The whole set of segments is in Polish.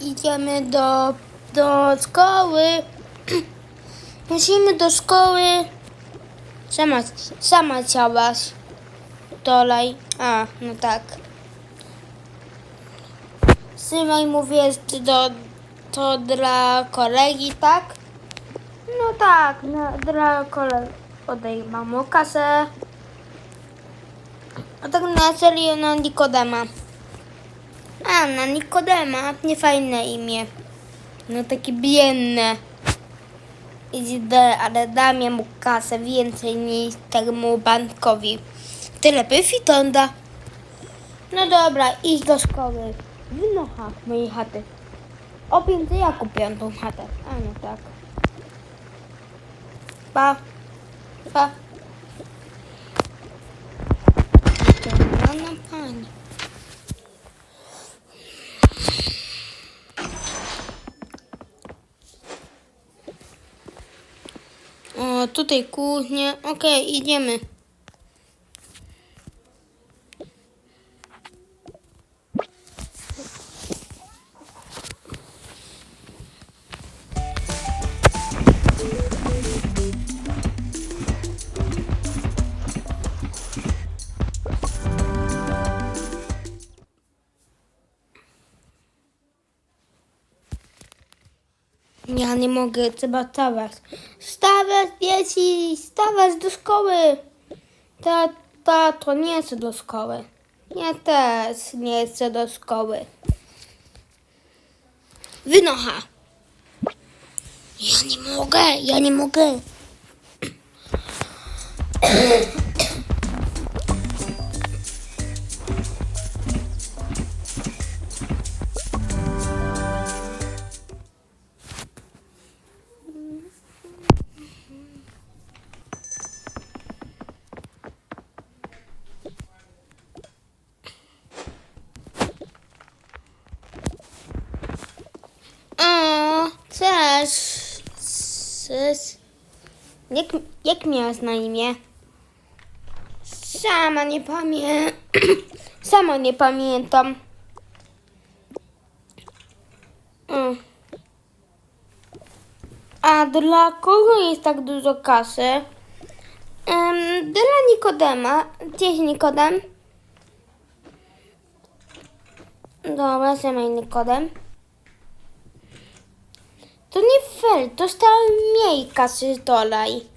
idziemy do, do szkoły. Musimy do szkoły. Sama, sama chciałaś. Dolej. A, no tak. Symaj mówi, jest do, to dla kolegi, tak? No tak, no, dla kolegi. Odejmam mu kasę. A tak na serio na Nikodema. A, na Nikodema. Niefajne imię. No takie biedne. Idę, ale dam mu kasę więcej niż temu bankowi. Tyle by fitonda. No dobra, idź do szkoły. Wynocha mojej chaty. O więcej ja kupiłam tą chatę. A no tak. Pa. Pa. Tutaj kuchnia. Okej, idziemy. Ja nie mogę, trzeba wstawać. Wstawać, dzieci, wstawać do szkoły. Ta, ta, to nie chcę do szkoły. Ja też nie chcę do szkoły. Wynocha. Ja nie mogę, ja nie mogę. Jak, jak miałaś na imię? Sama nie pamiętam. Sama nie pamiętam. Mm. A dla kogo jest tak dużo kasy? Em, dla Nikodema. Gdzie jest Nikodem? Dobra, sama Nikodem. To nie fair, dostałem mniej kasy dolej.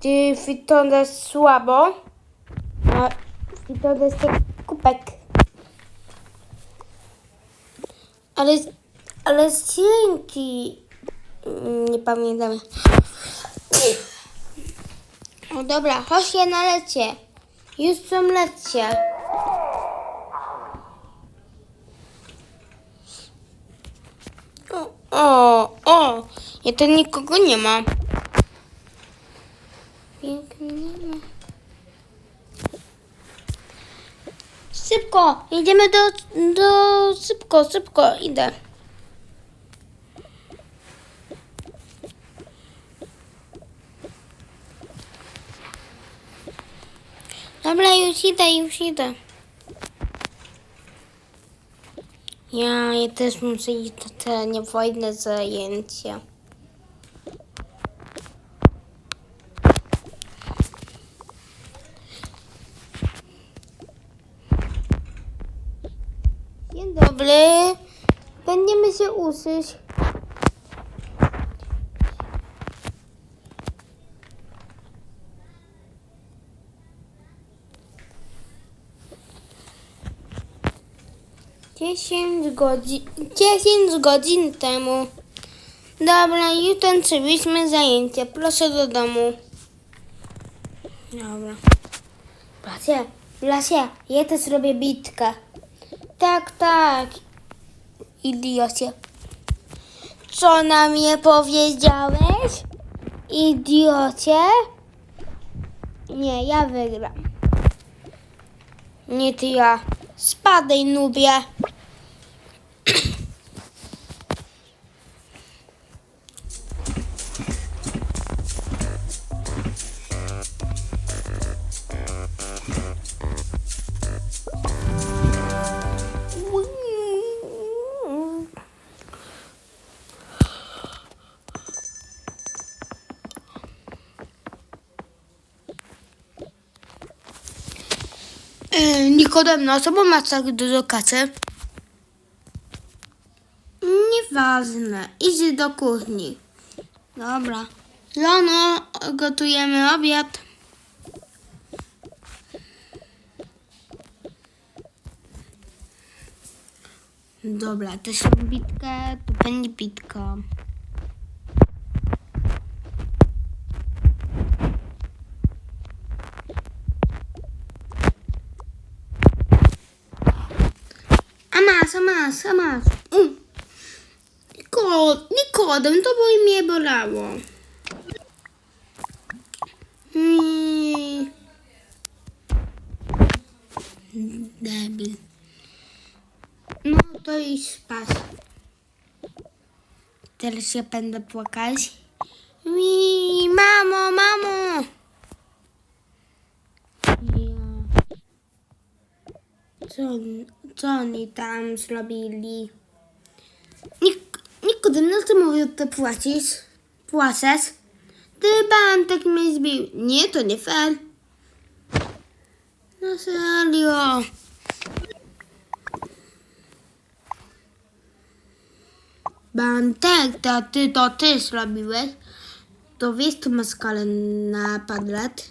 Ty wygląda słabo. A wygląda jest jak kubek. Ale, ale dzięki. Mm, Nie pamiętam. O dobra, chodź je na lecie. Już są lecie. O, o, ja tu nikogo nie ma. Szybko, idziemy do, do, szybko, szybko, idę. Dobra, już idę, już idę. Ja, ja też muszę iść na te niewojne zajęcia. Dzień dobry. Będziemy się usłyszeć. 10 godzin, 10 godzin temu. Dobra, jutro zrobiliśmy zajęcie. Proszę do domu. Dobra. Blasia, Blasia, ja też robię bitkę. Tak, tak. Idiocie. Co na mnie powiedziałeś? Idiocie? Nie, ja wygram. Nie ty ja. Spadaj, nubie. Nikodem, no co masz tak dużo kasy? Nieważne, idź do kuchni. Dobra. Rano gotujemy obiad. Dobra, też mam bitkę, to będzie bitka. A masz, a masz, a masz. Mm. Niko, Nikodem, to by mnie bolało. Mm. Debil. No to idź spać. Teraz ja będę płakać. Mi, mamo, mamo. Ja. Co, co oni tam zrobili? Nik Nikodem, no ty mówię, ty płacisz? Płaczesz? Ty pan tak mnie zbił. Nie, to nie fair. No serio. Bantek, to ty to ty zrobiłeś? To wiesz, tu masz skalę na padlet?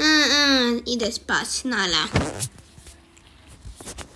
Mm, mm, idę spać, nala.